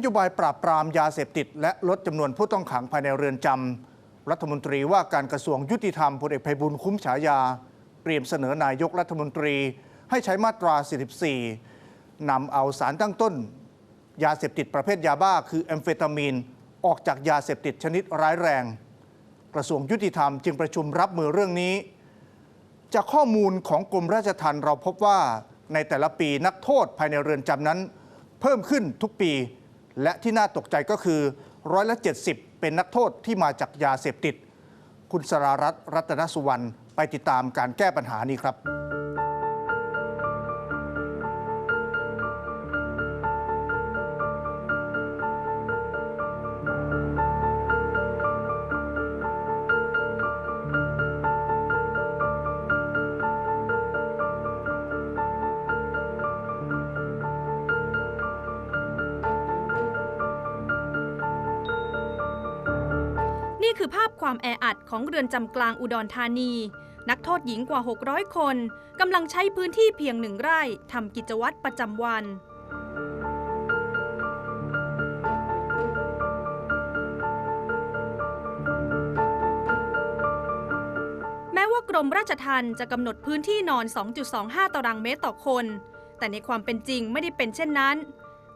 นโยบายปราบปรามยาเสพติด และลดจำนวนผู้ต้องขังภายในเรือนจำรัฐมนตรีว่าการกระทรวงยุติธรรมพลเอกไพบุญคุ้มฉายา เตรียมเสนอนายกรัฐมนตรี ให้ใช้มาตรา 44นำเอาสารตั้งต้น ยาเสพติดประเภทยาบ้า คือแอมเฟตามีน ออกจากยาเสพติดชนิดร้ายแรง กระทรวงยุติธรรมจึงประชุมรับมือเรื่องนี้ จากข้อมูลของกรมราชทัณฑ์เราพบว่าในแต่ละปีนักโทษภายในเรือนจำนั้น เพิ่มขึ้นทุกปี และที่น่าตกใจก็คือร้อยละ70 เป็นนักโทษที่มาจากยาเสพติด คุณสรารัตน์รัตนสุวรรณไปติดตามการแก้ปัญหานี้ครับ ของเรือนจำกลางอุดรธานี นักโทษหญิงกว่า 600 คนกำลังใช้พื้นที่เพียงหนึ่งไร่ทำกิจวัตรประจำวันแม้ว่ากรมราชทัณฑ์จะกำหนดพื้นที่นอน 2.25 ตารางเมตรต่อคน แต่ในความเป็นจริงไม่ได้เป็นเช่นนั้น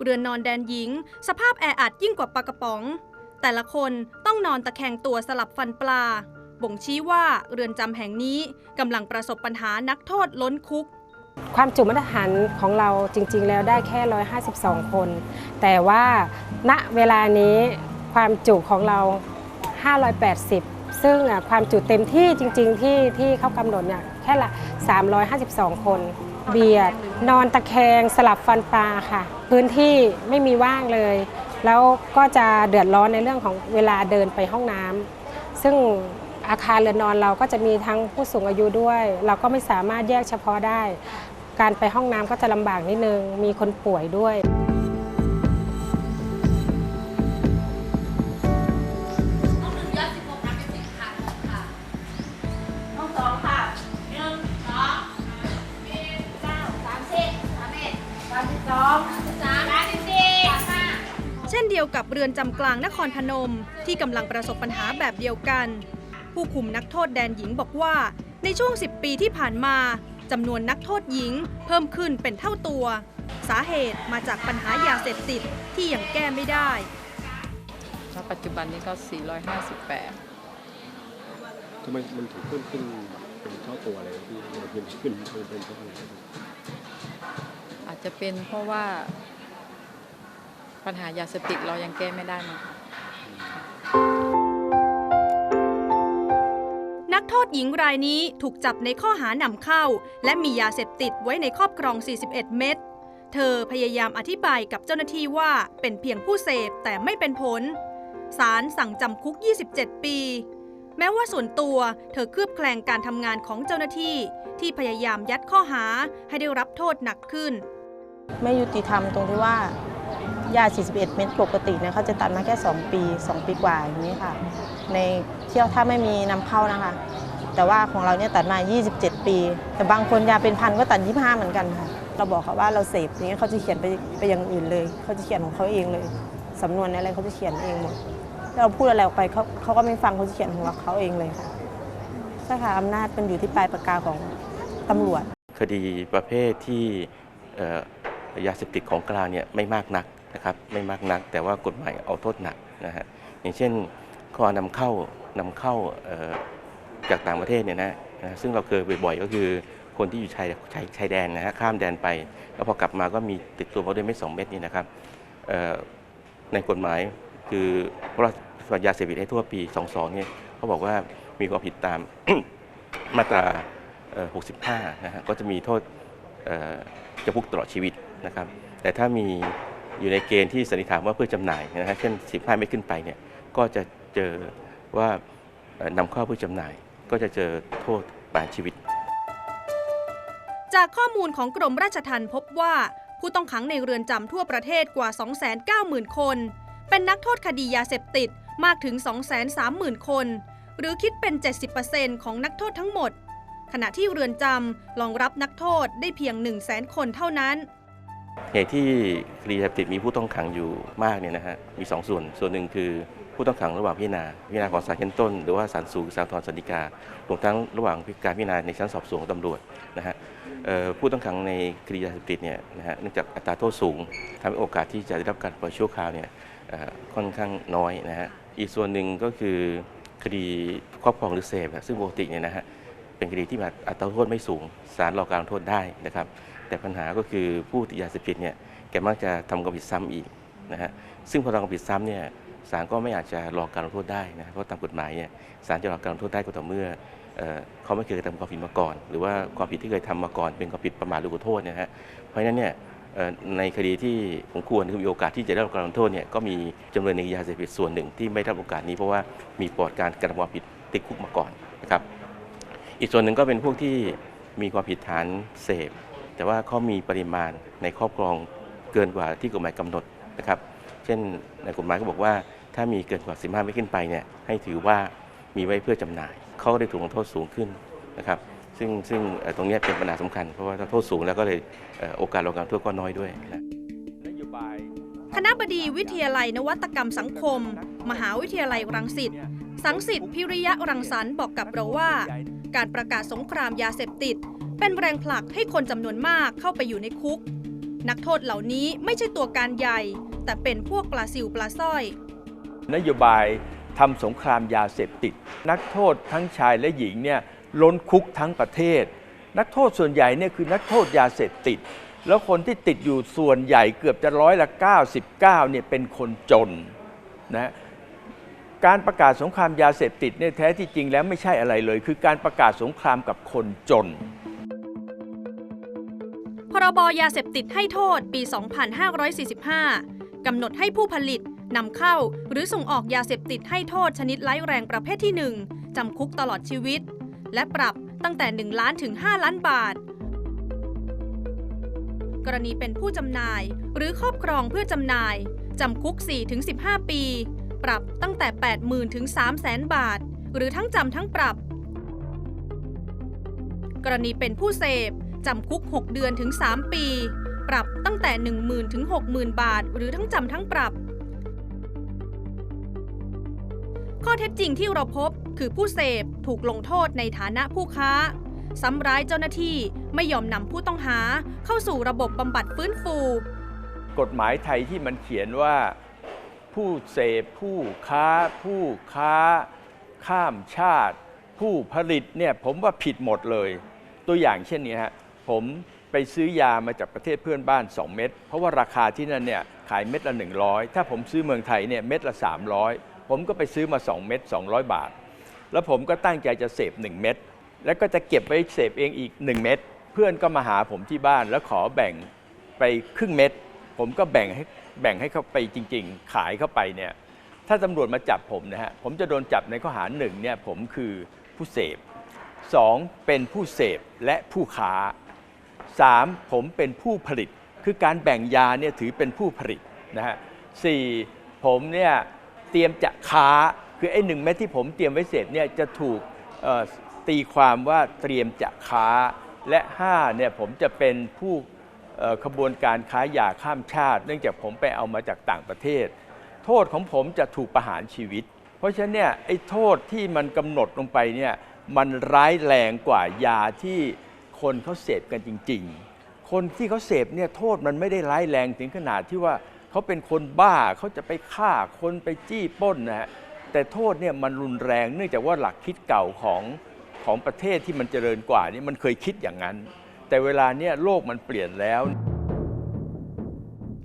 เรือนนอนแดนหญิง สภาพแออัดยิ่งกว่าปลากระป๋อง แต่ละคนต้องนอนตะแคงตัวสลับฟันปลา บ่งชี้ว่าเรือนจำแห่งนี้กำลังประสบปัญหานักโทษล้นคุก ความจุมาตรฐานของเราจริง ๆ แล้วได้แค่ 152 คน แต่ว่าณเวลานี้ความจุของเรา 580 ซึ่งความจุเต็มที่จริง ๆ ที่ที่เขากำหนดเนี่ยแค่ละ 352 คน เบียด นอนตะแคงสลับฟันปลาค่ะ พื้นที่ไม่มีว่างเลย แล้วก็จะเดือดร้อนในเรื่องของเวลาเดินไปห้องน้ำซึ่งอาคารเรือนนอนเราก็จะมีทั้งผู้สูงอายุด้วย เราก็ไม่สามารถแยกเฉพาะได้ การไปห้องน้ำก็จะลำบากนิดนึง มีคนป่วยด้วย รือนจำกลางนครพนม ที่กำลังประสบปัญหาแบบเดียวกัน ผู้คุมนักโทษแดนหญิงบอกว่า ในช่วง 10 ปีที่ผ่านมาจำนวนนักโทษหญิง เพิ่มขึ้นเป็นเท่าตัว สาเหตุมาจากปัญหายาเสพติดที่ยังแก้ไม่ได้ณปัจจุบันนี้ก็ 458ทำไมมันถึงเพิ่มขึ้นเป็นเท่าตัวเลยที่มันเพิ่มขึ้นเพิ่มเป็นเท่าไหร่อาจจะเป็นเพราะว่า ปัญหายาเสพติดเรายังแก้ไม่ได้มั้งคะนักโทษหญิงรายนี้ถูกจับในข้อหานำเข้า และมียาเสพติดไว้ในครอบครอง 41 เม็ดเธอพยายามอธิบายกับเจ้าหน้าที่ว่าเป็นเพียงผู้เสพแต่ไม่เป็นผลศาลสั่งจำคุก 27 ปี แม้ว่าส่วนตัวเธอเคลือบแคลงการทำงานของเจ้าหน้าที่ ที่พยายามยัดข้อหาให้ได้รับโทษหนักขึ้น ไม่ยุติธรรมตรงที่ว่า ยา41 เม็ดปกติเนี่ยเขาจะตัดมาแค่ 2 ปี 2 ปีกว่าอย่างนี้ค่ะ ในเที่ยวถ้าไม่มีนำเข้านะคะ แต่ว่าของเราเนี่ยตัดมา 27 ปี แต่บางคนยาเป็นพันก็ตัด 25 เหมือนกันค่ะ เราบอกเขาว่าเราเสพอย่างนี้เขาจะเขียนไปไปอย่างอื่นเลย เขาจะเขียนของเขาเองเลยสำนวนอะไรเขาจะเขียนเองหมดเราพูดอะไรออกไปเขาเขาก็ไม่ฟังเขาจะเขียนของเขาเองเลยค่ะใช่ค่ะอำนาจเป็นอยู่ที่ปลายปากกาของตำรวจ คดีประเภทที่ยาเสพติดของกลางเนี่ยไม่มากนัก นะครับไม่มากนัก แต่ว่ากฎหมายเอาโทษหนักนะฮะอย่างเช่นข้อนำเข้านำเข้าจากต่างประเทศเนี่ยนะนะซึ่งเราเคยบ่อยๆก็คือคนที่อยู่ชายชายชายแดนนะฮะข้ามแดนไป แล้วพอกลับมาก็มีติดตัวมาด้วยเม็ดสองเม็ดนี่นะครับในกฎหมายคือพระราชบัญญัติยาเสพติดให้ทั่วปี 22 เนี่ยเขาบอกว่ามีความผิดตามมาตรา 65 นะฮะก็จะมีโทษจำคุกตลอดชีวิตนะครับ แต่ถ้ามี อยู่ในเกณฑ์ที่สันนิษฐานว่าเพื่อจำหน่ายนะฮะเช่น 15ไม่ขึ้นไปเนี่ยก็จะเจอว่านำเข้าเพื่อจำหน่าย ก็จะเจอโทษประหารชีวิต จากข้อมูลของกรมราชทัณฑ์พบว่าผู้ต้องขังในเรือนจำทั่วประเทศกว่า 290,000 คน เป็นนักโทษคดียาเสพติดมากถึง 230,000 คน หรือคิดเป็น 70%ของนักโทษทั้งหมด ขณะที่เรือนจำรองรับนักโทษได้เพียง 100,000 คนเท่านั้น เหตุที่คดียาเสพติดมีผู้ต้องขังอยู่มากเนี่ยนะฮะมีสองส่วน ส่วนหนึ่งคือผู้ต้องขังระหว่างพิจารณาพิจารณาของศาลชั้นต้น หรือว่าศาลสูงศาลอุทธรณ์สันติการวมทั้งระหว่างการพิจารณาในชั้นสอบสวนของตำรวจนะฮะผู้ต้องขังในคดียาเสพติดเนี่ยนะฮะเนื่องจากอัตราโทษสูงทำให้โอกาสที่จะได้รับการปล่อยชั่วคราวเนี่ยค่อนข้างน้อยนะฮะอีกส่วนหนึ่งก็คือคดีครอบครองหรือเสพซึ่งปกติเนี่ยนะฮะเป็นคดีที่อัตราโทษไม่สูงศาลรอการลงโทษได้นะครับ แต่ปัญหาก็คือผู้ติดยาเสพติดเนี่ยแกมักจะทำความผิดซ้ำอีกนะฮะซึ่งพอทำความผิดซ้ำเนี่ยศาลก็ไม่อาจจะรอการลงโทษได้นะเพราะตามกฎหมายเนี่ยศาลจะรอการลงโทษได้ก็ต่อเมื่อเขาไม่เคยกระทำความผิดมาก่อน หรือว่าความผิดที่เคยทำมาก่อนเป็นความผิดประมาทหรืออุโทษนะฮะเพราะฉะนั้นเนี่ยในคดีที่ผมควรคือมีโอกาสที่จะได้รับการลงโทษเนี่ยก็มีจำเลยในยาเสพติดส่วนหนึ่งที่ไม่ได้รับโอกาสนี้เพราะว่ามีประวัติการกระทำความผิดติดคุกมาก่อนนะครับอีกส่วนหนึ่งก็เป็นพวกที่มีความผิดฐานเสพ แต่ว่าเขามีปริมาณในครอบครองเกินกว่าที่กฎหมายกำหนดนะครับ เช่นในกฎหมายก็บอกว่าถ้ามีเกินกว่า 15 ไม่ขึ้นไปเนี่ยให้ถือว่ามีไว้เพื่อจำหน่าย เขาก็ได้ถูกลงโทษสูงขึ้นนะครับ ซึ่งซึ่งตรงนี้เป็นปัญหาสำคัญ เพราะว่าถ้าโทษสูงแล้วก็เลยโอกาสรองการโทษก็น้อยด้วยนะคณะบดีวิทยาลัยนวัตกรรมสังคม มหาวิทยาลัยรังสิตสังสิทธิพิริยะรังสรรค์บอกกับเราว่า การประกาศสงครามยาเสพติด เป็นแรงผลักให้คนจำนวนมากเข้าไปอยู่ในคุก นักโทษเหล่านี้ไม่ใช่ตัวการใหญ่ แต่เป็นพวกปลาซิวปลาสร้อย นโยบายทำสงครามยาเสพติด นักโทษทั้งชายและหญิงเนี่ยล้นคุกทั้งประเทศ นักโทษส่วนใหญ่เนี่ยคือนักโทษยาเสพติด แล้วคนที่ติดอยู่ส่วนใหญ่เกือบจะร้อยละ 99เนี่ยเป็นคนจนนะการประกาศสงครามยาเสพติดเนี่ยแท้ที่จริงแล้วไม่ใช่อะไรเลย คือการประกาศสงครามกับคนจน พรบยาเสพติดให้โทษปี 2545 กำหนดให้ผู้ผลิตนำเข้าหรือส่งออกยาเสพติดให้โทษชนิดร้ายแรงประเภทที่ 1 จำคุกตลอดชีวิต และปรับตั้งแต่ 1 ล้านถึง 5 ล้านบาท กรณีเป็นผู้จำหน่ายหรือครอบครองเพื่อจำหน่าย จำคุก 4-15 ปี ปรับตั้งแต่ 80,000ถึง300,000 บาท หรือทั้งจำทั้งปรับ กรณีเป็นผู้เสพ จำคุก 6 เดือนถึง 3 ปี ปรับตั้งแต่ 10,000ถึง60,000 บาท หรือทั้งจำทั้งปรับ ข้อเท็จจริงที่เราพบคือผู้เสพถูกลงโทษในฐานะผู้ค้า ซ้ำร้ายเจ้าหน้าที่ไม่ยอมนำผู้ต้องหาเข้าสู่ระบบบำบัดฟื้นฟู กฎหมายไทยที่มันเขียนว่าผู้เสพผู้ค้า ผู้ค้า ข้ามชาติ ผู้ผลิตเนี่ยผมว่าผิดหมดเลย ตัวอย่างเช่นนี้ฮะ ผมไปซื้อยามาจากประเทศเพื่อนบ้าน 2 เม็ดเพราะว่าราคาที่นั่นเนี่ยขายเม็ดละ 100 ถ้าผมซื้อเมืองไทยเนี่ยเม็ดละ 300 ผมก็ไปซื้อมา 2 เม็ด200 บาท แล้วผมก็ตั้งใจจะเสพ1 เม็ดแล้วก็จะเก็บไว้เสพเองอีก 1 เม็ดเพื่อนก็มาหาผมที่บ้านแล้วขอแบ่งไปครึ่งเม็ดผมก็แบ่งให้แบ่งให้เขาไปจริง ๆ ขายเข้าไปเนี่ยถ้าตำรวจมาจับผมนะฮะผมจะโดนจับในข้อหาหนึ่งเนี่ยผมคือผู้เสพ 2. เป็นผู้เสพและผู้ค้า 3. ผมเป็นผู้ผลิต คือการแบ่งยาเนี่ยถือเป็นผู้ผลิตนะฮะสี่ผมเนี่ยเตรียมจะค้าคือไอ้หนึ่งเม็ดที่ผมเตรียมไว้เสพเนี่ยจะถูกตีความว่าเตรียมจะค้าและ5เนี่ยผมจะเป็นผู้ขบวนการค้ายาข้ามชาติ เนื่องจากผมไปเอามาจากต่างประเทศ โทษของผมจะถูกประหารชีวิต เพราะฉะนั้นเนี่ยไอ้โทษที่มันกำหนดลงไปเนี่ยมันร้ายแรงกว่ายาที่ คนเขาเสพกันจริง ๆ คนที่เขาเสพเนี่ยโทษมันไม่ได้ร้ายแรงถึงขนาดที่ว่าเขาเป็นคนบ้าเขาจะไปฆ่าคนไปจี้ป้นนะฮะแต่โทษเนี่ยมันรุนแรงเนื่องจากว่าหลักคิดเก่าของของประเทศที่มันเจริญกว่านี่มันเคยคิดอย่างนั้น แต่เวลาเนี้ยโลกมันเปลี่ยนแล้ว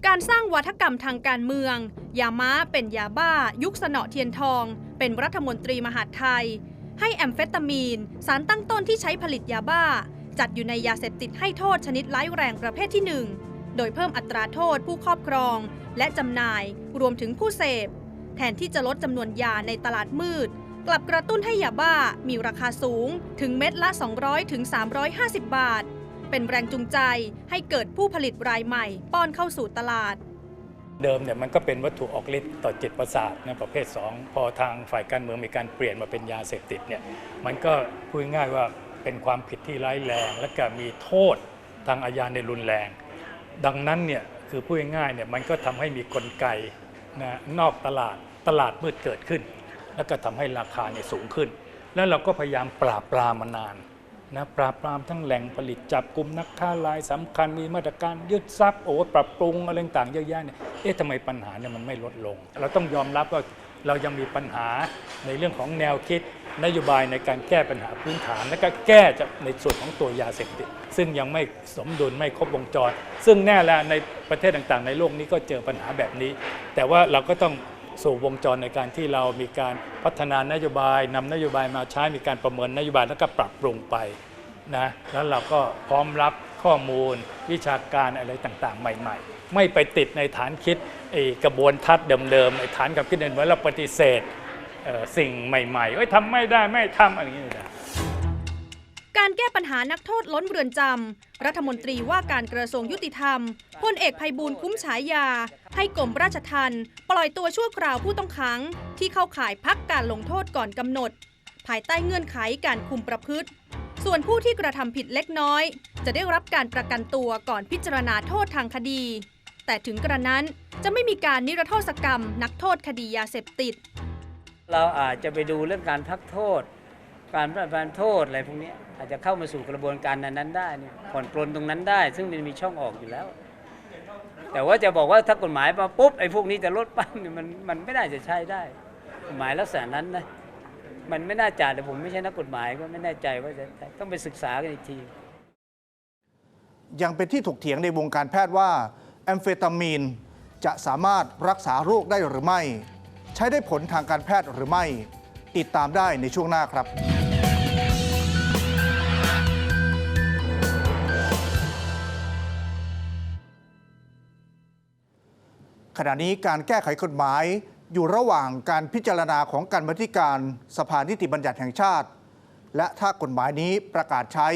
การสร้างวัฒกรรมทางการเมือง ยาม้าเป็นยาบ้า ยุคสนอเทียนทอง เป็นรัฐมนตรีมหาดไทย ให้แอมเฟตามีน สารตั้งต้นที่ใช้ผลิตยาบ้า จัดอยู่ในยาเสพติดให้โทษชนิดร้ายแรงประเภทที่ 1 โดยเพิ่มอัตราโทษผู้ครอบครอง และจำหน่ายรวมถึงผู้เสพ แทนที่จะลดจำนวนยาในตลาดมืด กลับกระตุ้นให้ยาบ้ามีราคาสูงถึงเม็ดละ 200ถึง350 บาท เป็นแรงจูงใจให้เกิดผู้ผลิตรายใหม่ป้อนเข้าสู่ตลาดเดิมเนี่ยมันก็เป็นวัตถุออกฤทธิ์ต่อจิตประสาทนะประเภท 2 พอทางฝ่ายการเมืองมีการเปลี่ยนมาเป็นยาเสพติดเนี่ยมันก็พูดง่ายว่า เป็นความผิดที่ร้ายแรง และก็มีโทษทางอาญาในรุนแรง ดังนั้นเนี่ยคือพูดง่ายๆเนี่ยมันก็ทำให้มีกลไกนะนอกตลาดตลาดมืดเกิดขึ้น แล้วก็ทำให้ราคาเนี่ยสูงขึ้น แล้วเราก็พยายามปราบปรามมานานนะปราบปรามทั้งแหล่งผลิตจับกลุ่มนักค้ารายสำคัญมีมาตรการยึดทรัพย์โอ้ปรับปรุงอะไรต่างๆเยอะแยะเนี่ยเอ๊ะทำไมปัญหาเนี่ยมันไม่ลดลง เราต้องยอมรับว่าเรายังมีปัญหาในเรื่องของแนวคิด นโยบายในการแก้ปัญหาพื้นฐาน และก็แก้จากในส่วนของตัวยาเสพติดซึ่งยังไม่สมดุลไม่ครบวงจร ซึ่งแน่แล้วในประเทศต่างๆ ในโลกนี้ก็เจอปัญหาแบบนี้ แต่ว่าเราก็ต้องสู่วงจรในการที่เรามีการพัฒนานโยบายนำนโยบายมาใช้มีการประเมินนโยบายแล้วก็ปรับปรุงไปนะแล้วเราก็พร้อมรับข้อมูล วิชาการอะไรต่างๆ ใหม่ ๆ ไม่ไปติดในฐานคิดไอ้กระบวนทัศน์เดิมๆไอ้ฐานกับคิดเดิมว่าเราปฏิเสธ สิ่งใหม่ๆ เอ้ยทำไม่ได้ไม่ทำอะไรอย่างนี้ไม่ได้การแก้ปัญหานักโทษล้นเรือนจำ รัฐมนตรีว่าการกระทรวงยุติธรรมพลเอกภัยบูลคุ้มฉายา ให้กรมราชทัณฑ์ปล่อยตัวชั่วคราวผู้ต้องขัง ที่เข้าข่ายพักการลงโทษก่อนกำหนด ภายใต้เงื่อนไขการคุมประพฤติ ส่วนผู้ที่กระทำผิดเล็กน้อย จะได้รับการประกันตัวก่อนพิจารณาโทษทางคดี แต่ถึงกระนั้นจะไม่มีการนิรโทษกรรมนักโทษคดียาเสพติด เราอาจจะไปดูเรื่องการพักโทษ การประทานโทษอะไรพวกนี้อาจจะเข้ามาสู่กระบวนการนั้นได้เนี่ยผ่อนปลนตรงนั้นได้ ซึ่งมันมีช่องออกอยู่แล้ว แต่ว่าจะบอกว่าถ้ากฎหมายมาปุ๊บไอ้พวกนี้จะลดปั้นเนี่ยมันมันไม่น่าจะใช้ได้กฎหมายลักษณะนั้นนะมันไม่น่าจะแต่ผมไม่ใช่นักกฎหมายก็ไม่แน่ใจว่าจะต้องไปศึกษากันอีกทียังเป็นที่ถกเถียงในวงการแพทย์ว่าแอมเฟตามีนจะสามารถรักษาโรคได้หรือไม่ ช้ได้ผลทางการแพทย์หรือไม่ ติดตามได้ในช่วงหน้าครับ ขณะนี้การแก้ไขกฎหมายอยู่ระหว่างการพิจารณาของการบัธิการสภานิติบัญญัติแห่งชาติ และถ้ากฎหมายนี้ประกาศใช้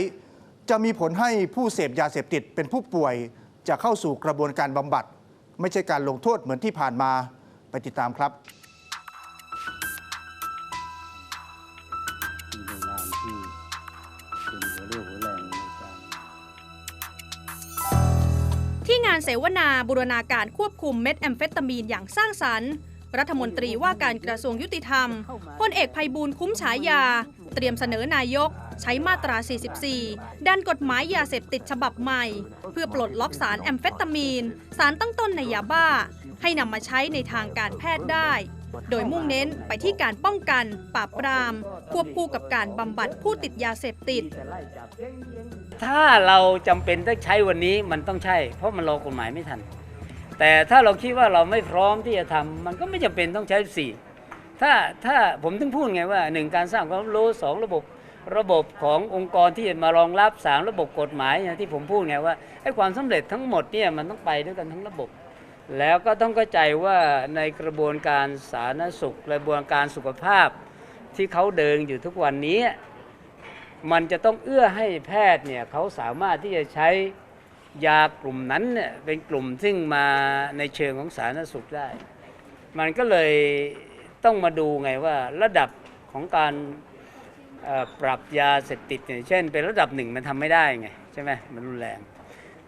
จะมีผลให้ผู้เสพยาเสพติดเป็นผู้ป่วย จะเข้าสู่กระบวนการบำบัด ไม่ใช่การลงโทษเหมือนที่ผ่านมา ไปติดตามครับ เสวนาบูรณาการควบคุมเม็ดแอมเฟตามีนอย่างสร้างสรรค์ รัฐมนตรีว่าการกระทรวงยุติธรรมพลเอกภัยบูลคุ้มฉายา เตรียมเสนอนายก ใช้มาตรา 44ดันกฎหมายยาเสพติดฉบับใหม่ เพื่อปลดล็อกสารแอมเฟตามีน สารตั้งต้นในยาบ้า ให้นำมาใช้ในทางการแพทย์ได้ โดยมุ่งเน้นไปที่การป้องกัน ปราบปราม ควบคู่กับการบำบัดผู้ติดยาเสพติด ถ้าเราจำเป็นต้องใช้วันนี้มันต้องใช่ เพราะมันรอกฎหมายไม่ทัน แต่ถ้าเราคิดว่าเราไม่พร้อมที่จะทำมันก็ไม่จำเป็นต้องใช้สี่ถ้าถ้าผมถึงพูดไงว่าหนึ่งการสร้างความรู้สองระบบระบบขององค์กรที่จะมารองรับสามระบบกฎหมายอย่างที่ผมพูดไงว่าไอ้ความสำเร็จทั้งหมดเนี่ยมันต้องไปด้วยกันทั้งระบบ แล้วก็ต้องเข้าใจว่าในกระบวนการสาธารณสุข กระบวนการสุขภาพที่เขาเดินอยู่ทุกวันนี้ มันจะต้องเอื้อให้แพทย์เนี่ยเขาสามารถที่จะใช้ยากลุ่มนั้นเนี่ยเป็นกลุ่มซึ่งมาในเชิงของสาธารณสุขได้ มันก็เลยต้องมาดูไงว่าระดับของการปรับยาเสพติดเนี่ยเช่น เป็นระดับหนึ่งมันทำไม่ได้ไงใช่ไหมมันรุนแรง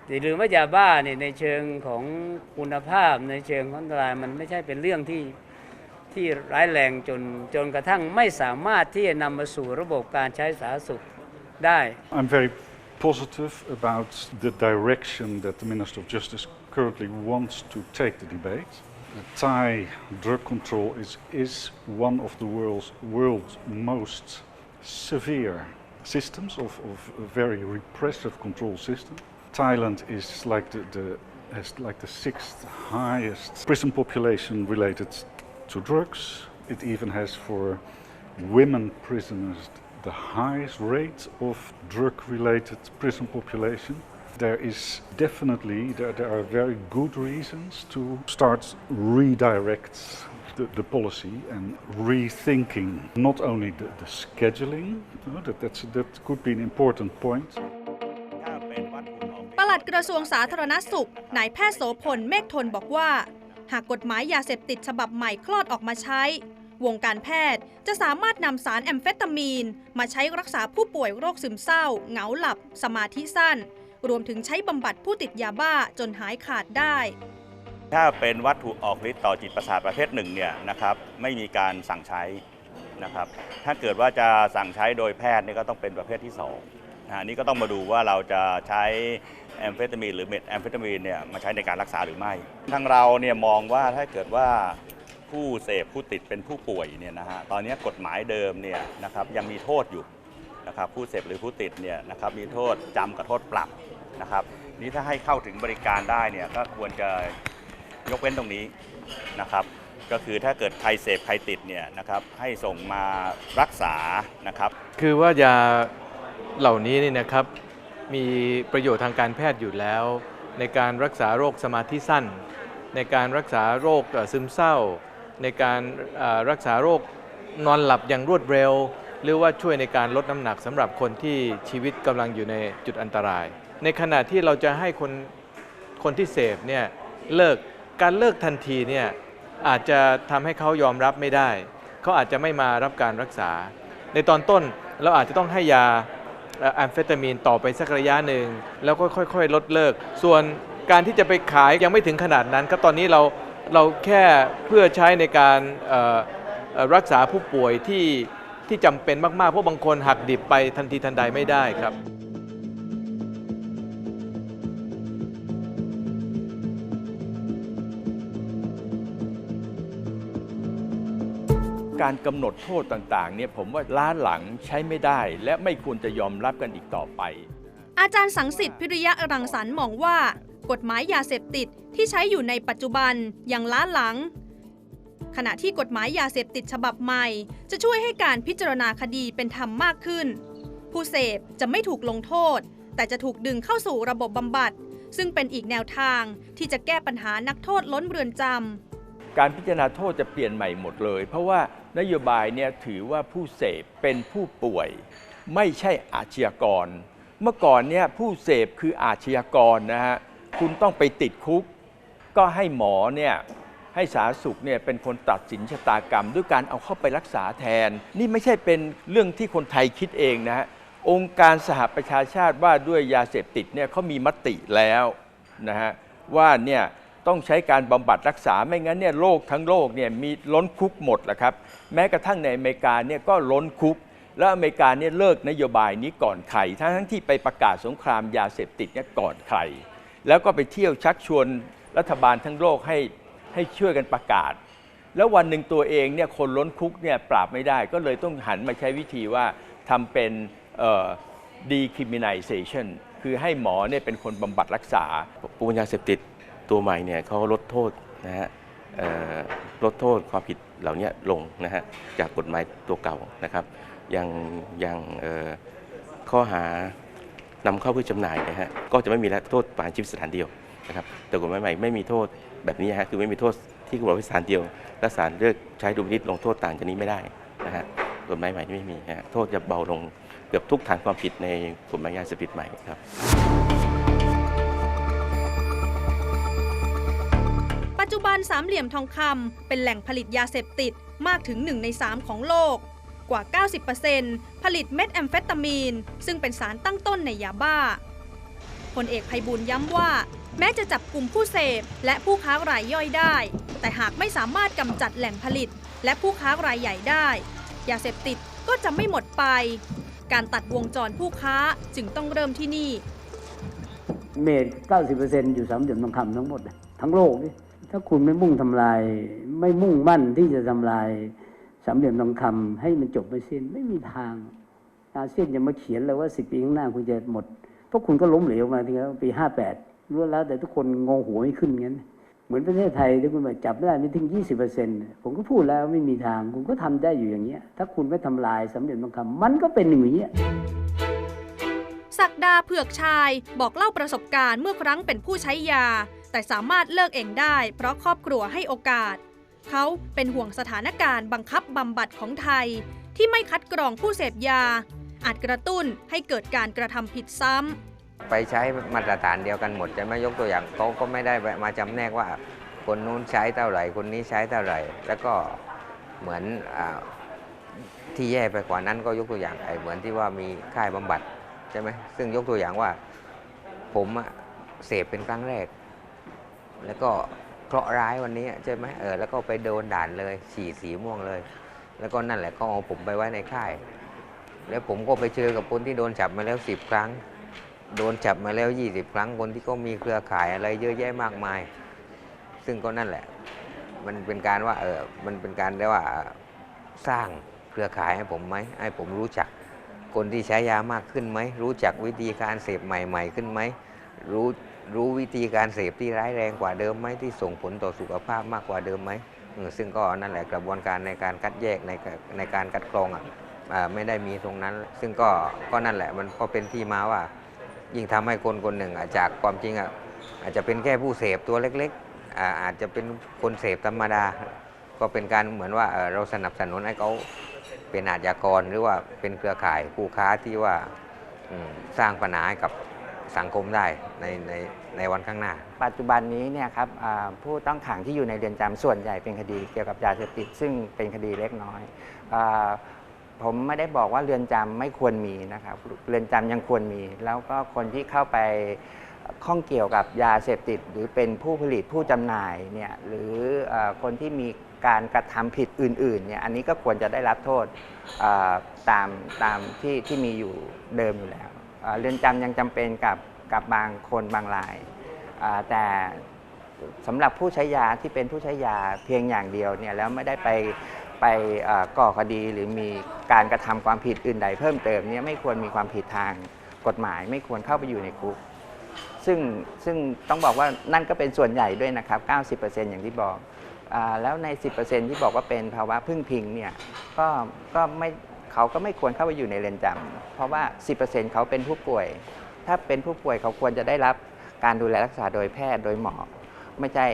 อย่าลืมว่ายาบ้าเนี่ยในเชิงของคุณภาพในเชิงของอันตรายมันไม่ใช่เป็นเรื่องที่ที่ร้ายแรงจนจนกระทั่งไม่สามารถที่จะนำมาสู่ระบบการใช้สาธารณสุขได้ I'm very positive about the direction that the Minister of Justice currently wants to take the debate. Thai drug control is, is one of the world's, world's most severe systems of, of very repressive control system. Thailand is like the, the has like the sixth highest prison population related to drugs. It even has for women prisoners the highest rate of drug-related prison population. There is definitely there, there are very good reasons to start redirect the, the policy and rethinking not only the, the scheduling, that, that could be an important point. กระทรวงสาธารณสุขนายแพทย์โสพลเมฆทนบอกว่า หากกฎหมายยาเสพติดฉบับใหม่คลอดออกมาใช้ วงการแพทย์จะสามารถนำสารแอมเฟตามีน มาใช้รักษาผู้ป่วยโรคซึมเศร้า เหงาหลับ สมาธิสั้น รวมถึงใช้บำบัดผู้ติดยาบ้าจนหายขาดได้ถ้าเป็นวัตถุออกฤทธิ์ต่อจิตประสาทประเภทหนึ่งเนี่ยนะครับไม่มีการสั่งใช้นะครับถ้าเกิดว่าจะสั่งใช้โดยแพทย์นี่ก็ต้องเป็นประเภทที่ 2 นะอันนี้ก็ต้องมาดูว่าเราจะใช้แอมเฟตามีนหรือเมทแอมเฟตามีนเนี่ยมาใช้ในการรักษาหรือไม่ ทางเราเนี่ยมองว่าถ้าเกิดว่าผู้เสพผู้ติดเป็นผู้ป่วยเนี่ยนะฮะตอนนี้กฎหมายเดิมเนี่ยนะครับยังมีโทษอยู่นะครับผู้เสพหรือผู้ติดเนี่ยนะครับมีโทษจำกับโทษปรับนะครับนี่ถ้าให้เข้าถึงบริการได้เนี่ยก็ควรจะยกเว้นตรงนี้นะครับก็คือถ้าเกิดใครเสพใครติดเนี่ยนะครับให้ส่งมารักษานะครับคือว่ายา เหล่านี้นี่นะครับมีประโยชน์ทางการแพทย์อยู่แล้ว ในการรักษาโรคสมาธิสั้น ในการรักษาโรคซึมเศร้า ในการรักษาโรคนอนหลับอย่างรวดเร็ว หรือว่าช่วยในการลดน้ำหนักสำหรับคนที่ชีวิตกำลังอยู่ในจุดอันตราย ในขณะที่เราจะให้คนคนที่เสพเนี่ยเลิกการเลิกทันทีเนี่ยอาจจะทำให้เขายอมรับไม่ได้ เขาอาจจะไม่มารับการรักษา ในตอนต้นเราอาจจะต้องให้ยา แอมเฟตามีนต่อไปสักระยะหนึ่ง แล้วก็ค่อยๆ ลดเลิก ส่วนการที่จะไปขายยังไม่ถึงขนาดนั้นครับตอนนี้เราเราแค่เพื่อใช้ในการรักษาผู้ป่วยที่ที่จำเป็นมากๆเพราะบางคนหักดิบไปทันทีทันใดไม่ได้ครับ การกำหนดโทษต่างๆเนี่ยผมว่าล้าหลังใช้ไม่ได้ และไม่ควรจะยอมรับกันอีกต่อไป อาจารย์สังสิทธิ์พิริยะรังสรรค์มองว่า กฎหมายยาเสพติดที่ใช้อยู่ในปัจจุบันยังล้าหลัง ขณะที่กฎหมายยาเสพติดฉบับใหม่ จะช่วยให้การพิจารณาคดีเป็นธรรมมากขึ้น ผู้เสพจะไม่ถูกลงโทษ แต่จะถูกดึงเข้าสู่ระบบบำบัด ซึ่งเป็นอีกแนวทางที่จะแก้ปัญหานักโทษล้นเรือนจำ การพิจารณาโทษจะเปลี่ยนใหม่หมดเลย เพราะว่านโยบายเนี่ยถือว่าผู้เสพเป็นผู้ป่วย ไม่ใช่อาชญากร เมื่อก่อนเนี่ยผู้เสพคืออาชญากรนะฮะคุณต้องไปติดคุก ก็ให้หมอเนี่ยให้สาธารณสุขเนี่ยเป็นคนตัดสินชะตากรรม ด้วยการเอาเข้าไปรักษาแทน นี่ไม่ใช่เป็นเรื่องที่คนไทยคิดเองนะฮะองค์การสหประชาชาติว่าด้วยยาเสพติดเนี่ยเขามีมติแล้วนะฮะว่าเนี่ย ต้องใช้การบำบัดรักษาไม่งั้นเนี่ยโลกทั้งโลกเนี่ยมีล้นคุกหมดแหละครับแม้กระทั่งในอเมริกาเนี่ยก็ล้นคุก แล้วอเมริกาเนี่ยเลิกนโยบายนี้ก่อนใครทั้งทั้งที่ไปประกาศสงครามยาเสพติดเนี่ยก่อนใครแล้วก็ไปเที่ยวชักชวนรัฐบาลทั้งโลกให้ให้ช่วยกันประกาศ แล้ววันหนึ่งตัวเองเนี่ยคนล้นคุกเนี่ยปราบไม่ได้ก็เลยต้องหันมาใช้วิธีว่าทำเป็นเอ่อ decriminalization คือให้หมอเนี่ยเป็นคนบำบัดรักษาปูยาเสพติด ตัวใหม่เนี่ยเขาลดโทษนะฮะลดโทษความผิดเหล่านี้ลงนะฮะจากกฎหมายตัวเก่านะครับอย่างอย่างข้อหานำเข้าเพื่อจำหน่ายนะฮะก็จะไม่มีแล้วโทษประหารชีวิตสถานเดียวนะครับแต่กฎหมายใหม่ไม่มีโทษแบบนี้ฮะคือไม่มีโทษที่กฎหมายสถานเดียวและศาลเลือกใช้ดุลพินิจลงโทษต่างจากนี้ไม่ได้นะฮะกฎหมายใหม่ไม่มีฮะโทษจะเบาลงเกือบทุกฐานความผิดในกฎหมายยาเสพติดใหม่ครับ ปันสามเหลี่ยมทองคำเป็นแหล่งผลิตยาเสพติดมากถึง 1 ใน 3 ของโลก กว่า 90%ผลิตเม็ดแอมเฟตามีน ซึ่งเป็นสารตั้งต้นในยาบ้าพลเอกไพบูลย้ำว่า แม้จะจับกลุ่มผู้เสพและผู้ค้ารายย่อยได้ แต่หากไม่สามารถกำจัดแหล่งผลิต และผู้ค้ารายใหญ่ได้ ยาเสพติดก็จะไม่หมดไป การตัดวงจรผู้ค้าจึงต้องเริ่มที่นี่ เมด90%อยู่สามเหลี่ยมทองคำทั้งหมด ทั้งโลกนี่ ถ้าคุณไม่มุ่งทำลาย ไม่มุ่งมั่นที่จะทำลายสามเหลี่ยมทองคำให้มันจบไปสิ้น ไม่มีทางอาเซียนจะมาเขียนเลยว่าสิบปีข้างหน้าคุณจะหมดเพราะคุณก็ล้มเหลวมาทีแล้วปี58รู้แล้วแต่ทุกคนงงหัวไม่ขึ้นงั้น เหมือนประเทศไทยที่คุณบอกจับได้ไม่ถึง20%ผมก็พูดแล้วไม่มีทาง คุณก็ทำได้อยู่อย่างเงี้ย ถ้าคุณไม่ทำลายสามเหลี่ยมทองคำมันก็เป็นอย่างนี้ยศักดาเผือกชายบอกเล่าประสบการณ์เมื่อครั้งเป็นผู้ใช้ยา แต่สามารถเลิกเองได้ เพราะครอบครัวให้โอกาส เขาเป็นห่วงสถานการณ์บังคับบำบัดของไทย ที่ไม่คัดกรองผู้เสพยา อาจกระตุ้นให้เกิดการกระทำผิดซ้ำ ไปใช้มาตรฐานเดียวกันหมด จะไม่ยกตัวอย่างเขาก็ไม่ได้มาจำแนกว่า คนนู้นใช้เท่าไหร่ คนนี้ใช้เท่าไหร่ แล้วก็เหมือนอที่แย่ไปกว่านั้นก็ยกตัวอย่างไอ้เหมือนที่ว่ามีค่ายบำบัดใช่ไหมซึ่งยกตัวอย่างว่า ผมเสพเป็นครั้งแรก แล้วก็เคราะห์ร้ายวันนี้ใช่ไหมเออแล้วก็ไปโดนด่านเลยฉี่สีม่วงเลย แล้วก็นั่นแหละก็เอาผมไปไว้ในค่าย แล้วผมก็ไปเจอกับคนที่โดนจับมาแล้วสิบครั้ง โดนจับมาแล้ว20ครั้งคนที่ก็มีเครือข่ายอะไรเยอะแยะมากมาย ซึ่งก็นั่นแหละ มันเป็นการว่าเออมันเป็นการเรียกว่าสร้างเครือข่ายให้ผมไหมให้ผมรู้จักคนที่ใช้ยามากขึ้นไหมรู้จักวิธีการเสพใหม่ ๆ ขึ้นไหมรู้ รู้วิธีการเสพที่ร้ายแรงกว่าเดิมไหมที่ส่งผลต่อสุขภาพมากกว่าเดิมไหมซึ่งก็นั่นแหละกระบวนการในการคัดแยกในการในการคัดกรองอะไม่ได้มีตรงนั้น ซึ่งก็ก็นั่นแหละมันก็เป็นที่มาว่า ยิ่งทำให้คนคนหนึ่งจากความจริงอะอาจจะเป็นแค่ผู้เสพตัวเล็กๆ อาจจะเป็นคนเสพธรรมดา ก็เป็นการเหมือนว่าเราสนับสนุนให้เขาเป็นอาชญากรหรือว่าเป็นเครือข่ายผู้ค้าที่ว่าสร้างปัญหาให้กับ สังคมได้ในในในวันข้างหน้า ปัจจุบันนี้เนี่ยครับอ่าผู้ต้องขังที่อยู่ในเรือนจำส่วนใหญ่เป็นคดีเกี่ยวกับยาเสพติดซึ่งเป็นคดีเล็กน้อยอาผมไม่ได้บอกว่าเรือนจำไม่ควรมีนะครับเรือนจำยังควรมี แล้วก็คนที่เข้าไปข้องเกี่ยวกับยาเสพติด หรือเป็นผู้ผลิตผู้จำหน่ายเนี่ยหรืออคนที่มีการกระทำผิดอื่นๆเนี่ยอันนี้ก็ควรจะได้รับโทษอ่าตามตามที่ที่มีอยู่เดิมอยู่แล้ว เรือนจำยังจำเป็นกับกับบางคนบางราย แต่สำหรับผู้ใช้ยาที่เป็นผู้ใช้ยาเพียงอย่างเดียวเนี่ยแล้วไม่ได้ไปไปก่อคดีหรือมีการกระทำความผิดอื่นใดเพิ่มเติมเนี่ยไม่ควรมีความผิดทางกฎหมาย ไม่ควรเข้าไปอยู่ในคุก ซึ่งซึ่งต้องบอกว่านั่นก็เป็นส่วนใหญ่ด้วยนะครับ 90%อย่างที่บอกอแล้วใน 10%ที่บอกว่าเป็นภาวะพึ่งพิงเนี่ยก็ก็ไม่ เขาก็ไม่ควรเข้าไปอยู่ในเรือนจำเพราะว่า 10%เขาเป็นผู้ป่วย ถ้าเป็นผู้ป่วยเขาควรจะได้รับการดูแลรักษาโดยแพทย์โดยหมอ ไม่ใช่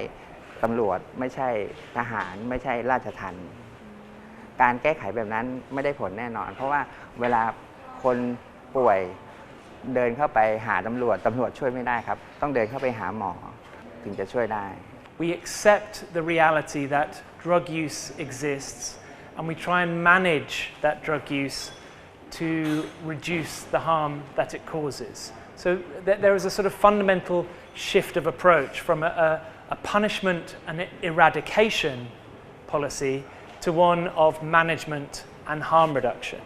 ตำรวจ ไม่ใช่ทหาร ไม่ใช่ราชทัณฑ์การแก้ไขแบบนั้นไม่ได้ผลแน่นอน เพราะว่าเวลาคนป่วยเดินเข้าไปหาตำรวจตำรวจช่วยไม่ได้ครับ ต้องเดินเข้าไปหาหมอถึงจะช่วยได้ We accept the reality that drug use exists and we try and manage that drug use to reduce the harm that it causes. So th- there is a sort of fundamental shift of approach from a, a, a punishment and eradication policy to one of management and harm reduction.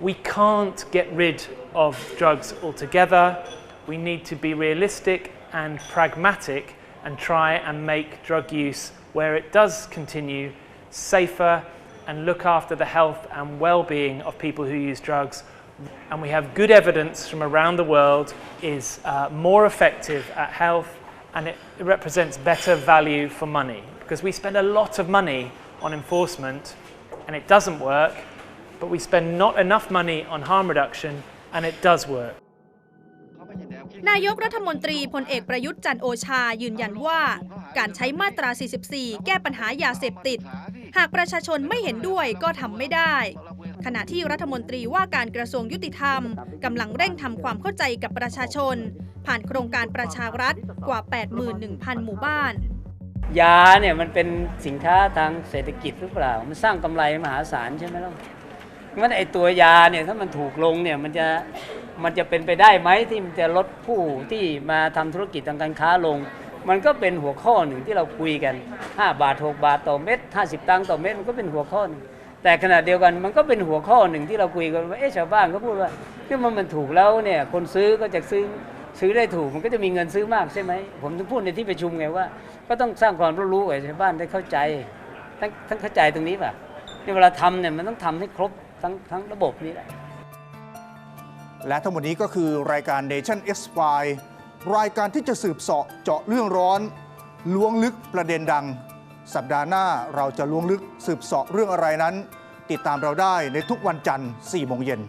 We can't get rid of drugs altogether. We need to be realistic and pragmatic and try and make drug use where it does continue safer and look after the health and well-being of people who use drugs and we have good evidence from around the world is uh, more effective at health and it represents better value for money because we spend a lot of money on enforcement and it doesn't work but we spend not enough money on harm reduction and it does work นายกรัฐมนตรีพลเอกประยุทธ์จันทร์โอชายืนยันว่า การใช้มาตรา 44 แก้ปัญหายาเสพติด หากประชาชนไม่เห็นด้วยก็ทำไม่ได้ ขณะที่รัฐมนตรีว่าการกระทรวงยุติธรรมกำลังเร่งทำความเข้าใจกับประชาชน ผ่านโครงการประชารัฐกว่า 81,000 หมู่บ้าน ยาเนี่ยมันเป็นสินค้าทางเศรษฐกิจหรือเปล่า มันสร้างกำไรมหาศาลใช่ไหมล่ะงั้นไอตัวยาเนี่ยถ้ามันถูกลงเนี่ยมันจะมันจะเป็นไปได้ไหมที่มันจะลดผู้ที่มาทำธุรกิจทางการค้าลง มันก็เป็นหัวข้อหนึ่งที่เราคุยกัน 5 บาท 6 บาทต่อเม็ด50 ตังค์ต่อเม็ดมันก็เป็นหัวข้อหนึ่งแต่ขณะเดียวกันมันก็เป็นหัวข้อหนึ่งที่เราคุยกันว่าเอ๊ะชาวบ้านก็พูดว่าที่มันมันถูกแล้วเนี่ยคนซื้อก็จะซื้อซื้อได้ถูกมันก็จะมีเงินซื้อมากใช่ไหมผมถึงพูดในที่ประชุมไงว่า ก็ต้องสร้างความรู้รู้ให้ชาวบ้านได้เข้าใจทั้งทั้งเข้าใจตรงนี้ป่ะนี่เวลาทำเนี่ยมันต้องทำให้ครบทั้งทั้งระบบนี้แหละและทั้งหมดนี้ก็คือรายการ Nation X File รายการที่จะสืบเสาะเจาะเรื่องร้อน ล้วงลึกประเด็นดัง สัปดาห์หน้าเราจะล้วงลึกสืบเสาะเรื่องอะไรนั้น ติดตามเราได้ในทุกวันจันทร์4โมงเย็น